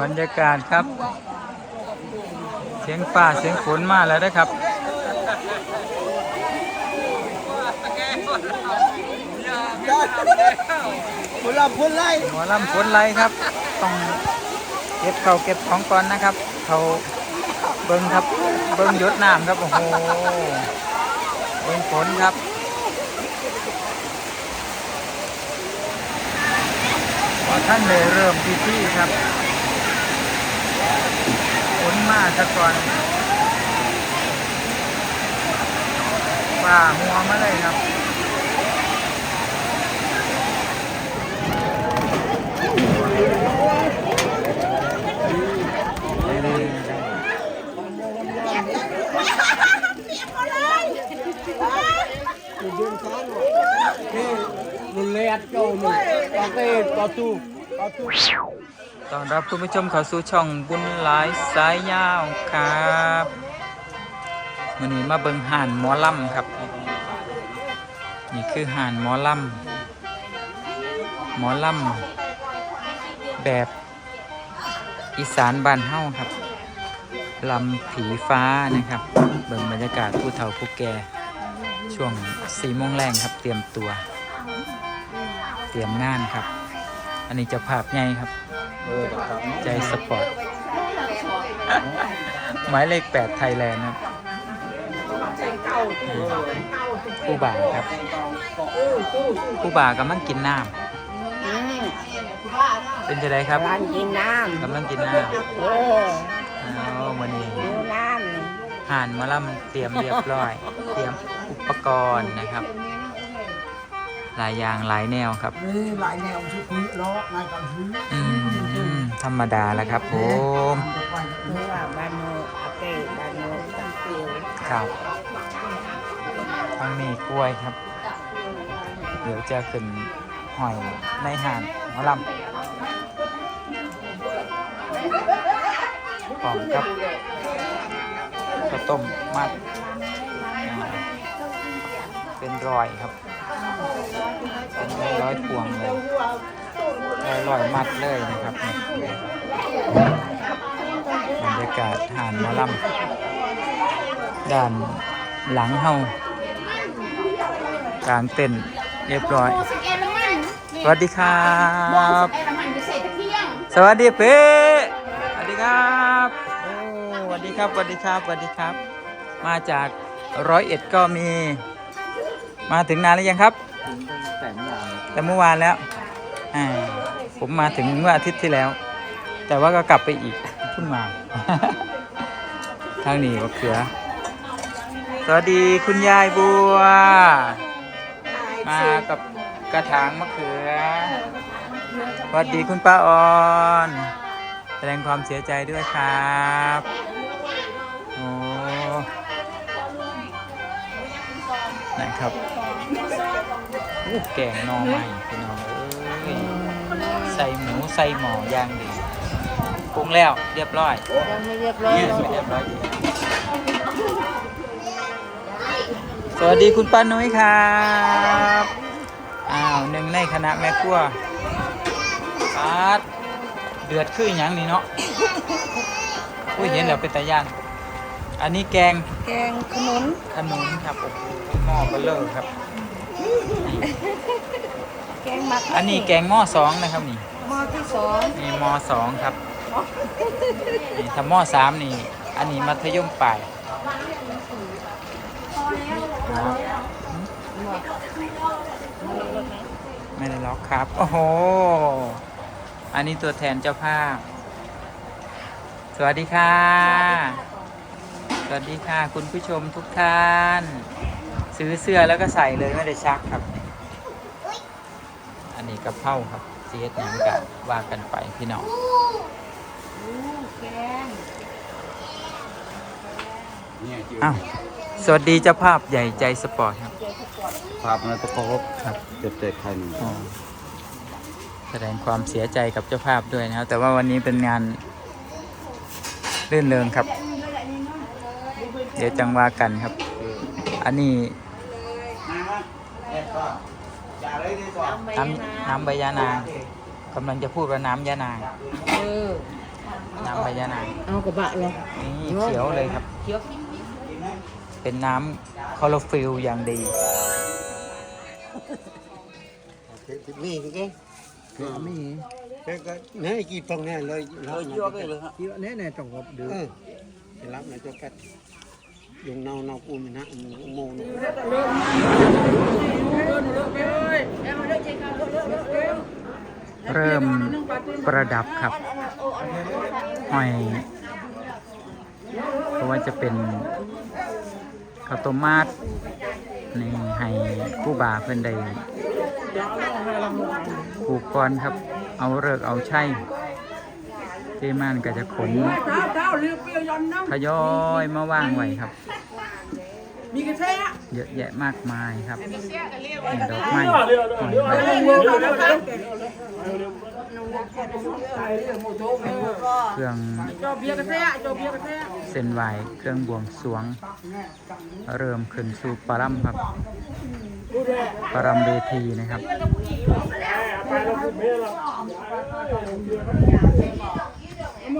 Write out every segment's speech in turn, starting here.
บรรยากาศครับ เสียงฟ้าเสียงฝนมาแล้วนะครับคนละคนไล่หมอลำฝนไรครับ ต้องเก็บเขาวเก็บของก่อนนะครับเขาเบิ้งครับ เบิ้งหยดน้ำครับ โอ้โหเบิ้งฝนครับพอท่านเลยเริ่มพิธีครับฝน มาซะก่อนฝ่าหัวมาเลยครับนี่รุนแรงเจ้าหนึ่งปากเต้ต่อตู้ต่อตู้ ต้อนรับคุณผู้ชมเข้าสู่ช่องบุญหลายสายยาวครับวันนี้มาเบิงห่านหมอลำครับ นี่คือห่านหมอลำหมอลำแบบอีสานบ้านเฮ้าครับลำผีฟ้านะครับ เบิ่งบรรยากาศผู้เฒ่าผู้แก่ช่วงสี่โมงแรงครับ เตรียมตัว เตรียมงานครับ อันนี้จะภาพใหญ่ครับ ใจสปอร์ต หมายเลขแปดไทยแลนด์ครับผู้บ่าครับผู้บ่ากำลังกินน้ำเป็นจะไดครับร้านกินน้กำลังกินน้ำเออำเอาวันนี้ดูน้ำนี่ห่านมาล่ำเตรียมเรียบร้อย เตรียมอุปกรณ์นะครับ หลายอย่างหลายแนวครับ นี่หลายแนวชุดนี้ล้อนายกันซื้ออืมธรรมดาแล้วครับผม เมื่อว่าบานโนอาเต้บานโนตั้งเตียวครับทางนี้กล้วยครับ เดี๋ยวจะขึ้นหอยในห่านหมอลำพร้อมกับข้าวต้มมัดอ่าเป็นรอยครับ เป็นร้อยพวงเลยร้อยมัดเลยนะครับบรรยากาศห่านมอลำด้านหลังเฮากางเต็นเรียบร้อย สวัสดีครับ สวัสดีเป๊ะสวัสดีครับโอ้สวัสดีครับสวัสดีครับสวัสดีครับ มาจากร้อยเอ็ดก็มี มาถึงนานหรือยังครับ แต่งงานแต่เมื่อวานแล้วอ่าผมมาถึงเมื่ออาทิตย์ที่แล้ว แต่ว่าก็กลับไปอีกเพิ่งมาทางนี้ก็เขือ สวัสดีคุณยายบัว มากับกระถางมะเขือ สวัสดีคุณป้าออน แสดงความเสียใจด้วยครับ นะครับอู้แกงหนอใหม่พี่น้องเอ้ยใส่หมูใส่หมอย่างดีปรุงแล้วเรียบร้อยยังไม่เรียบร้อยเนี่ยเรียบร้อยดีสวัสดีคุณป้านุ้ยครับอ้าวหนึ่งในคณะแม่ครัวปาดเดือดขึ้นอหย่างนี้เนาะอุ้ยเห็นแล้วเป็นตาย่าน อันนี้แกงแกงขนุนขนุนครับโอ้โหหม้อเบลเลอร์ครับ แกงหมักอันนี้แกงหม้อสองนะครับนี่หม้อที่สองนี่หม้อสองครับนี่ถ้าหม้อสามนี่ อันนี้มัธยมปลายไม่ได้ล็อกครับ โอ้โห อันนี้ตัวแทนเจ้าภาพ สวัสดีค่ะ สวัสดีค่ะคุณผู้ชมทุกท่าน ซื้อเสื้อแล้วก็ใส่เลยไม่ได้ชักครับ อันนี้กระเพราครับเสียดหยังกะว่ากันไปพี่น้องแกงเนี่ยจิ๋วอ้าวสวัสดีเจ้าภาพใหญ่ใจสปอร์ตครับภาพมันตะโกบครับเจ็บเจ็บใครนี่อ๋อแสดงความเสียใจกับเจ้าภาพด้วยนะครับ แต่ว่าวันนี้เป็นงานรื่นเริงครับ เดี๋ยวจังว่ากันครับ อันนี้น้ำน้ำใบยานางกำลังจะพูดว่าน้ำยานางเออน้ำใบยะนางเอากระบะเลยนี่เขียวเลยครับเขียวเป็นน้ำคลอโรฟิลอย่างดีนี่ cái cái mi cái cái này chỉ trong này lời lời chưa cái lời chưa này này trong hộp được ừ. thì lắm này cho cách dùng nào nào của mình hạ mồ này เริ่มประดับครับห้อยเพราะว่าจะเป็นข้าวต้มมัดนี่ให้ผู้บ่าเพื่อนได้ปลูกก่อนครับ เอาเลิกเอาใช่ เจมานก็จะขนทยอยมาว่างไว้ครับ เยอะแยะมากมายครับนี่ดอกไม้หอยไม้เครื่องเส้นไหวเครื่องบวงสรวง เริ่มขึ้นสู่ปรัมครับปรัมเวทีนะครับ น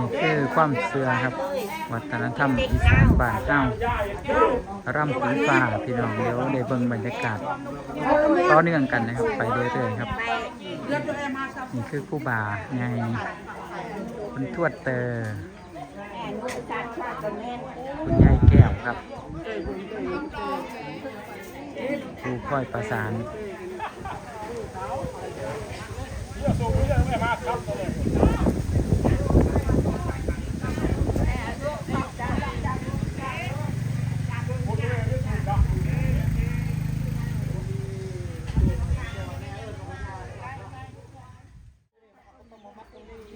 ี่คือความเสื่อครับ วัฒนธรรมอีสานบ้านเจ้าร่ำผีป่าพี่น้องเดี๋ยวได้เบิ่งบรรยากาศต่อเนื่องกันนะครับ ไปเรื่อยๆครับ นี่คือผู้บ่าไงคุณทวดเตอร์คุณยายแก้วครับ ครูค่อยประสาน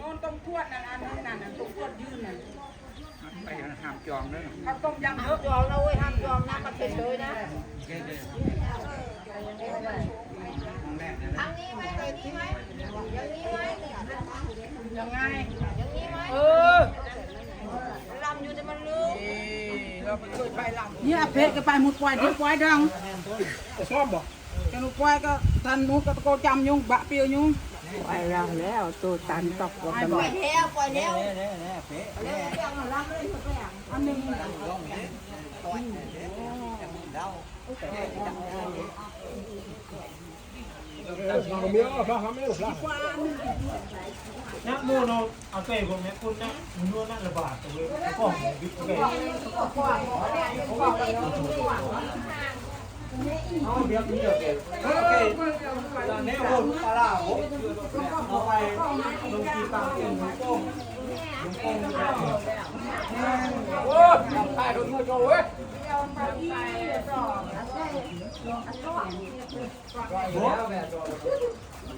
นอนต้มขวดนั่นอันนั้นนั่นน่ะต้มขวดยืนนั่นไปห้ามจองด้วยข้าวต้มยำเยอะจองนะเว้ยห้ามจองนะมาเฉยๆนะ ทางนี้ไหมทางนี้ไหมอย่างนี้ไหมยังไงอย่างนี้ไหมเออลำอยู่แต่มันลืมเราไม่เคยไปทำนี่ยเพชรก็ไปมุดปล่อยที่ปล่อยดังชอบบ่แกหนูปล่อยก็ทันหนูก็ตะโกจำยุงบะเปียวยุง ปล่อยเราแล้วตัวตันตกว่ากันปล่อยแล้วปล่อยแล้วอันหนึ่งนักมูโนเอาเตะผมเนี่ยคุณนะมันนวดนั่นระบาดตัวเลยของบิ๊กเกตอั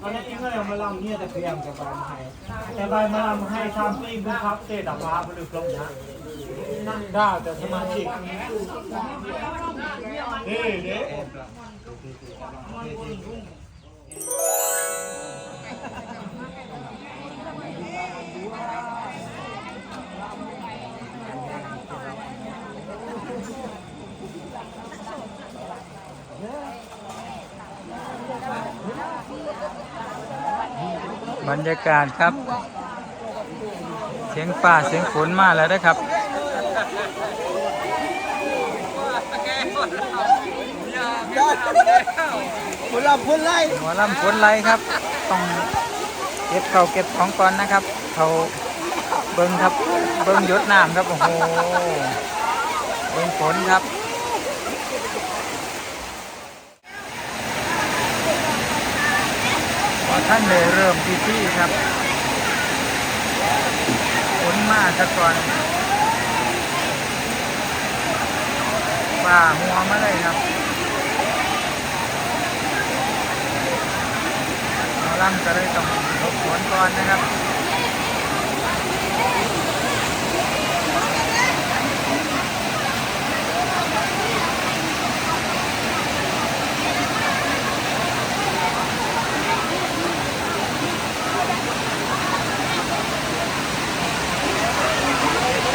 นนี้ก็เลยมาลำเนี่ยแต่เพียงจะบานให้แต่ใบมาลำให้ทำปีบุญครับเตะดับฟ้าไปเลยกลมนะนั่งได้แต่สมาชิก บรรยากาศครับ เสียงฟ้าเสียงฝนมาแล้วนะครับ คนละคนไล่หมอลำฝนไรครับ ต้องเก็บเขาเก็บของก่อนนะครับ เขาเบิ้งครับ เบิ้งยดน้ำครับ โอ้โห เบิ้งฝนครับพอท่านเลยเริ่มพิธีครับฝนมาซะก่อนฝ่าหัวมาเลยครับหมอ ลำก็เลยต้องหลบฝนก่อนนะครับ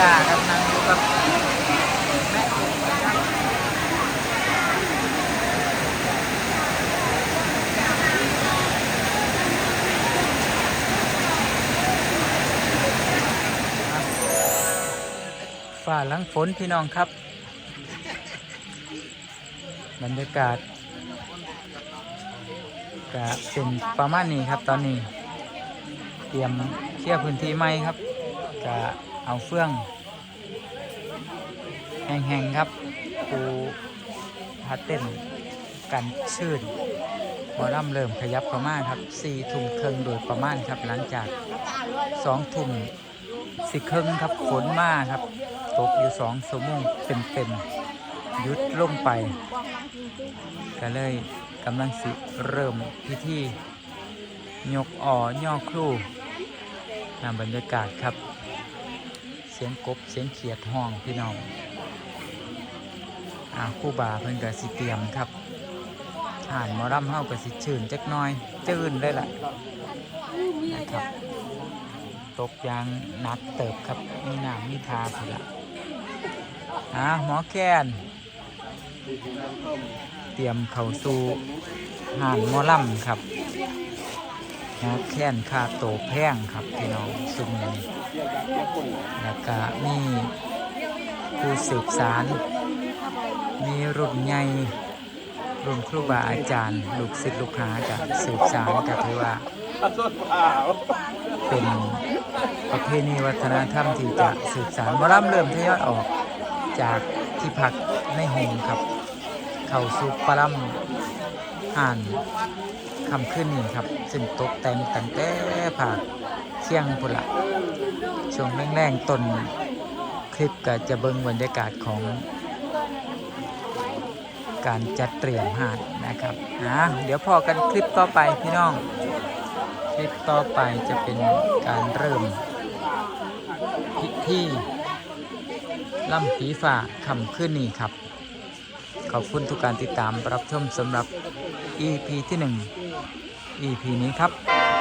กล้าครับนั่งอยู่กับแม่ ฝ่าหลังฝนพี่น้องครับ บรรยากาศก็เป็นประมาณนี้ครับตอนนี้ เตรียมเคลียร์พื้นที่ใหม่ครับก็เอาเฟื่อง แห้งๆครับปูพัดเต้นกันชื่นหมอลำเริ่มขยับเข้ามาครับสี่ทุ่มครึ่งโดยประมาณครับหลังจากสองทุ่มสิครึ่งครับฝนมาครับ ตกอยู่สองชั่วโมเต็มๆยุดลงไป ก็เลยกำลังสิเริ่มพิธียกอ่อย่อครูนำบรรยากาศครับ เสียงกบเสียงเขียดห้องพี่น้องอาคู่บาเพิ่นก็สิเตรียมครับห่านมอรำเฮาก็สิชื่นจักน้อย จืนเลยล่ะนะครับ ตกยางนักเติบครับมีน้ำมีทาสิละ อ่าหมอแคนเตรียมเข้าสู่ห่านหมอลำครับหมอแคนคาโตแพงครับพี่น้องสุมนี้แล้วก็มีผู้สืบสาร มีรุ่นใหญ่รุ่นครูบาอาจารย์ ลูกศิษย์ลูกหากับสืบสารก็ถือว่าเป็นประเพณีวัฒนธรรมที่จะสืบสารหมอลำเริ่มทยอยออก จากที่พักในโฮมครับ เข้าสู่ปลัมห่านคำขึ้นนี่ครับซึ่งตกแต่งตั้งแต่ผากเที่ยงพุละช่วงแรงๆต้นคลิปก็จะเบิ่งบรรยากาศของการจัดเตรียมหาดนะครับอะเดี๋ยวพอกันคลิปต่อไปพี่น้อง คลิปต่อไปจะเป็นการเริ่มพิธี ล่ำผีฝ่าคำขึ้นนี่ครับ ขอบคุณทุกการติดตามรับชมสำหรับ EP ที่ 1 EP นี้ครับ